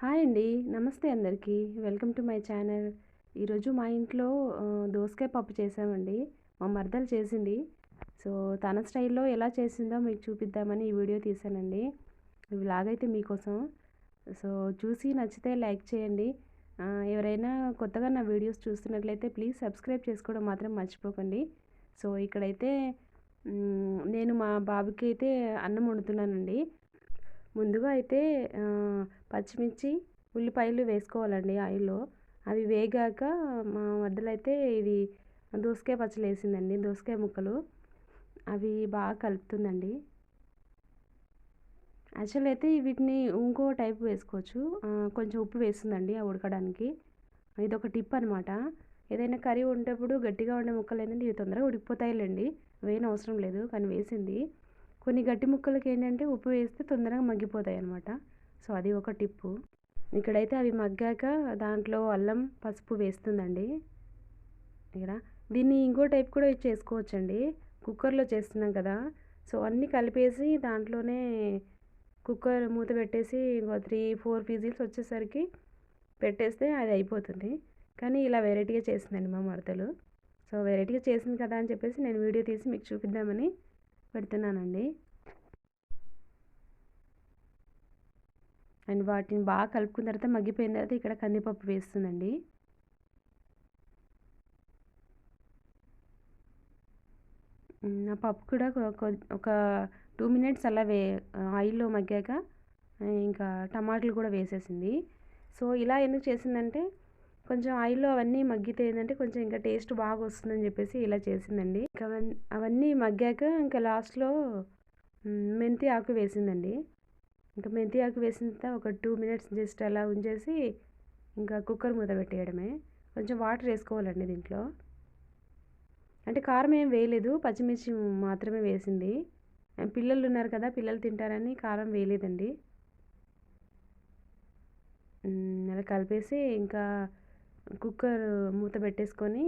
Hi అండి. నమస్తే అందరికీ. Welcome to my channel. ఈరోజు మా ఇంట్లో దోసకాయ పప్పు చేసామండి. మా మరదలు చేసింది. సో తన స్టైల్లో ఎలా చేసిందో మీకు చూపిద్దామని ఈ వీడియో తీసానండి. ఇలాగైతే మీకోసం. సో చూసి నచ్చితే లైక్ చేయండి. ఎవరైనా కొత్తగా నా వీడియోస్ చూస్తున్నట్లయితే ప్లీజ్ సబ్స్క్రైబ్ చేసుకోవడం మాత్రం మర్చిపోకండి. సో ఇక్కడైతే నేను మా బాబుకి అయితే అన్నం వండుతున్నానండి. ముందుగా అయితే పచ్చిమిర్చి ఉల్లిపాయలు వేసుకోవాలండి ఆయిల్లో. అవి వేగాక మా వద్దలైతే ఇది దోసకాయ పచ్చడి వేసిందండి దోసకాయ ముక్కలు. అవి బాగా కలుపుతుందండి. యాక్చువల్ అయితే వీటిని ఇంకో టైప్ వేసుకోవచ్చు. కొంచెం ఉప్పు వేస్తుందండి ఆ ఉడకడానికి. ఇది ఒక టిప్ అనమాట ఏదైనా కర్రీ ఉండేటప్పుడు గట్టిగా ఉండే ముక్కలు ఏంటంటే ఇవి తొందరగా ఉడికిపోతాయిలేండి. వేయని అవసరం లేదు కానీ వేసింది. కొన్ని గట్టి ముక్కలకి ఏంటంటే ఉప్పు వేస్తే తొందరగా మగ్గిపోతాయి అనమాట సో అది ఒక టిప్పు. ఇక్కడైతే అవి మగ్గాక దాంట్లో అల్లం పసుపు వేస్తుందండి. ఇక్కడ? దీన్ని ఇంకో టైప్ కూడా చేసుకోవచ్చండి. కుక్కర్లో చేస్తున్నాం కదా. సో అన్నీ కలిపేసి దాంట్లోనే కుక్కర్ మూత పెట్టేసి ఇంకో త్రీ ఫోర్ విజిల్స్ వచ్చేసరికి పెట్టేస్తే అది అయిపోతుంది. కానీ ఇలా వెరైటీగా చేసిందండి మా మరదలు. సో వెరైటీగా చేసింది కదా అని చెప్పేసి నేను వీడియో తీసి మీకు చూపిద్దామని పెడుతున్నానండి. అండ్ వాటిని బాగా కలుపుకున్న తర్వాత మగ్గిపోయిన తర్వాత ఇక్కడ కందిపప్పు వేస్తుందండి ఆ పప్పు కూడా కొ- ఒక టూ మినిట్స్ అలా వే ఆయిల్లో మగ్గాక ఇంకా టమాటాలు కూడా వేసేసింది. సో ఇలా ఎందుకు చేసిందంటే కొంచెం ఆయిల్లో అవన్నీ మగ్గితే ఏంటంటే కొంచెం ఇంకా టేస్ట్ బాగా వస్తుందని చెప్పేసి ఇలా చేసిందండి. ఇంకా అవన్నీ అవన్నీ మగ్గాక ఇంకా లాస్ట్లో మెంతి ఆకు వేసిందండి. ఇంకా మెంతి ఆకు వేసిన తర్వాత ఒక టూ మినిట్స్ జస్ట్ అలా ఉంచేసి ఇంకా కుక్కర్ మూత పెట్టేయడమే. కొంచెం వాటర్ వేసుకోవాలండి దీంట్లో. అంటే కారం ఏం వేయలేదు పచ్చిమిర్చి మాత్రమే వేసింది. పిల్లలు ఉన్నారు కదా పిల్లలు తింటారని కారం వేయలేదండి. అలా కలిపేసి ఇంకా కుక్కర్ మూత పెట్టేసుకొని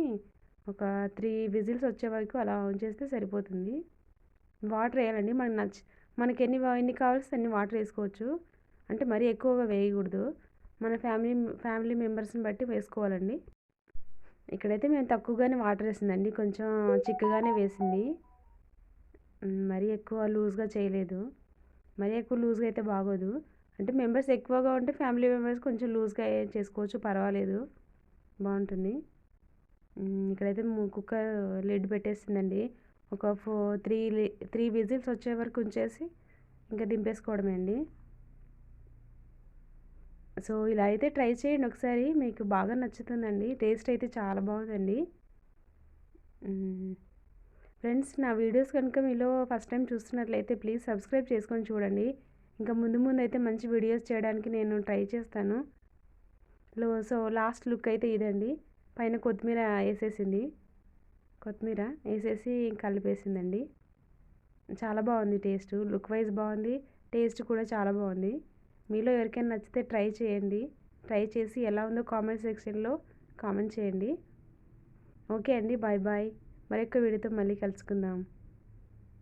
ఒక త్రీ విజిల్స్ వచ్చే వరకు అలా ఉంచేస్తే సరిపోతుంది. వాటర్ వేయాలండి. మనకు నచ్చ మనకి ఎన్ని ఎన్ని కావాల్సి అన్ని వాటర్ వేసుకోవచ్చు. అంటే మరీ ఎక్కువగా వేయకూడదు. మన ఫ్యామిలీ ఫ్యామిలీ మెంబర్స్ని బట్టి వేసుకోవాలండి. ఇక్కడైతే మేము తక్కువగానే వాటర్ వేసిందండి. కొంచెం చిక్కగానే వేసింది. మరీ ఎక్కువ లూజ్గా చేయలేదు. మరీ ఎక్కువ లూజ్గా అయితే బాగోదు. అంటే మెంబర్స్ ఎక్కువగా ఉంటే ఫ్యామిలీ మెంబర్స్ కొంచెం లూజ్గా చేసుకోవచ్చు. పర్వాలేదు. బాగుంటుంది. ఇక్కడైతే కుక్కర్ లిడ్ పెట్టేసిందండి. ఒక ఫో త్రీ త్రీ విజిల్స్ వచ్చే వరకు ఉంచేసి ఇంకా దింపేసుకోవడమే అండి. సో ఇలా అయితే ట్రై చేయండి ఒకసారి. మీకు బాగా నచ్చుతుందండి. టేస్ట్ అయితే చాలా బాగుందండి. ఫ్రెండ్స్ నా వీడియోస్ కనుక మీలో ఫస్ట్ టైం చూస్తున్నట్లయితే ప్లీజ్ సబ్స్క్రైబ్ చేసుకొని చూడండి. ఇంకా ముందు ముందు అయితే మంచి వీడియోస్ చేయడానికి నేను ట్రై చేస్తాను. లో సో లాస్ట్ లుక్ అయితే ఇదండి. పైన కొత్తిమీర వేసేసింది కొత్తిమీర వేసేసి కలిపేసిందండి. చాలా బాగుంది టేస్ట్. లుక్ వైజ్ బాగుంది. టేస్ట్ కూడా చాలా బాగుంది. మీలో ఎవరికైనా నచ్చితే ట్రై చేయండి. ట్రై చేసి ఎలా ఉందో కామెంట్ సెక్షన్లో కామెంట్ చేయండి. ఓకే అండి. Bye bye. మరొక వీడియోతో మళ్ళీ కలుసుకుందాం.